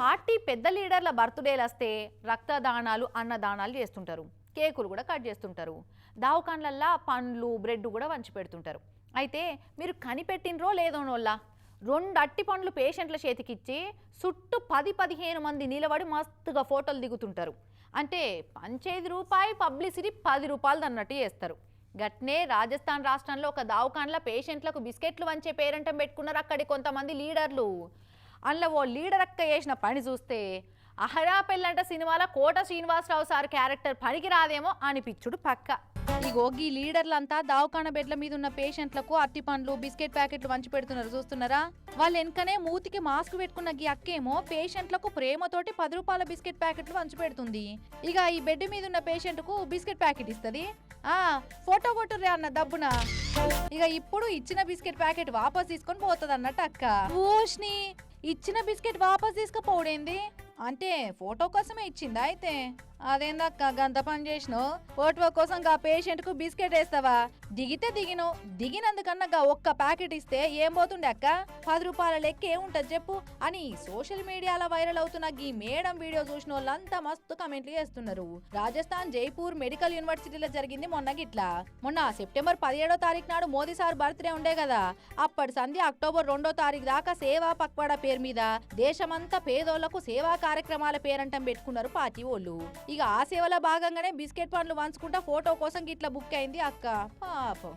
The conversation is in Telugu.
పార్టీ పెద్ద లీడర్ల బర్త్డేలు వస్తే రక్తదానాలు అన్నదానాలు చేస్తుంటారు. కేకులు కూడా కట్ చేస్తుంటారు. దావకాన్లల్లా పండ్లు బ్రెడ్ కూడా వంచి పెడుతుంటారు. అయితే మీరు కనిపెట్టినరో లేదోనోళ్ళ రెండు అట్టి పండ్లు పేషెంట్ల చేతికిచ్చి చుట్టూ పది పదిహేను మంది నిలబడి మస్తుగా ఫోటోలు దిగుతుంటారు. అంటే పంచైదు రూపాయి పబ్లిసిటీ పది రూపాయలు అన్నట్టు చేస్తారు. గట్నే రాజస్థాన్ రాష్ట్రంలో ఒక దావకాన్ల పేషెంట్లకు బిస్కెట్లు వంచే పేరంటం పెట్టుకున్నారు అక్కడి కొంతమంది లీడర్లు. అందులో ఓ లీడర్ అక్క చేసిన పని చూస్తే అహరా పెళ్ళంట సినిమాలో కోట శ్రీనివాసరావు సార్ క్యారెక్టర్ పనికి రాదేమో అనిపించుడు పక్క. ఇగో ఈ లీడర్లంతా దావకాన బెడ్ల మీద ఉన్న పేషెంట్లకు అట్టి పండ్లు బిస్కెట్ ప్యాకెట్లు వంచి పెడుతున్నారు చూస్తున్నారా? వాళ్ళ వెనకనే మూతికి మాస్క్ పెట్టుకున్న గీ అక్కేమో పేషెంట్లకు ప్రేమతోటి పది రూపాయల బిస్కెట్ ప్యాకెట్లు వంచి పెడుతుంది. ఇక ఈ బెడ్ మీద ఉన్న పేషెంట్కు బిస్కెట్ ప్యాకెట్ ఇస్తుంది? ఆ ఫోటో కొట్టుర్రే అన్న దబ్బున. ఇక ఇప్పుడు ఇచ్చిన బిస్కెట్ ప్యాకెట్ వాపస్ తీసుకొని పోతుంది అన్నట్టు అక్క ఇచ్చిన బిస్కెట్ వాపస్ తీసుకుపోవడేంది అంటే ఫోటో కోసమే ఇచ్చిందా అయితే? అదేందక్క గంత పని చేసినావు? ఫోటో కోసం గా పేషెంట్కు బిస్కెట్ వేస్తావా? దిగితే దిగిను దిగినందుకన్నా ఒక్క ప్యాకెట్ ఇస్తే ఏం పోతుండే అక్క? పది రూపాయల లెక్క ఏముంటది చెప్పు అని సోషల్ మీడియాలో వైరల్ అవుతున్న ఈ మేడం వీడియో చూసిన వాళ్ళంతా మస్తు కమెంట్లు చేస్తున్నారు. రాజస్థాన్ జైపూర్ మెడికల్ యూనివర్సిటీలో జరిగింది మొన్న గిట్లా. మొన్న సెప్టెంబర్ పదిహేడో తారీఖు నాడు మోదీ సార్ బర్త్డే ఉండే కదా. అప్పటి సంధి అక్టోబర్ రెండో తారీఖు దాకా సేవా పక్వాడా పేరు మీద దేశమంతా పేదోళ్ళకు సేవా కార్యక్రమాల పేరంటం పెట్టుకున్నారు పార్టీ వాళ్ళు. ఇక ఆ సేవలో భాగంగానే బిస్కెట్ పండ్లు వంచుకుంటా ఫోటో కోసం ఇట్లా బుక్ అయింది అక్క. పాపం.